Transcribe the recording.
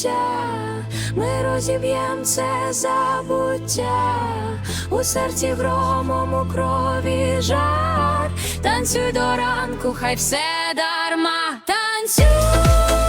життя, ми розіб'єм це забуття, у серці громом у крові жар, танцюй до ранку, хай все дарма, танцюй.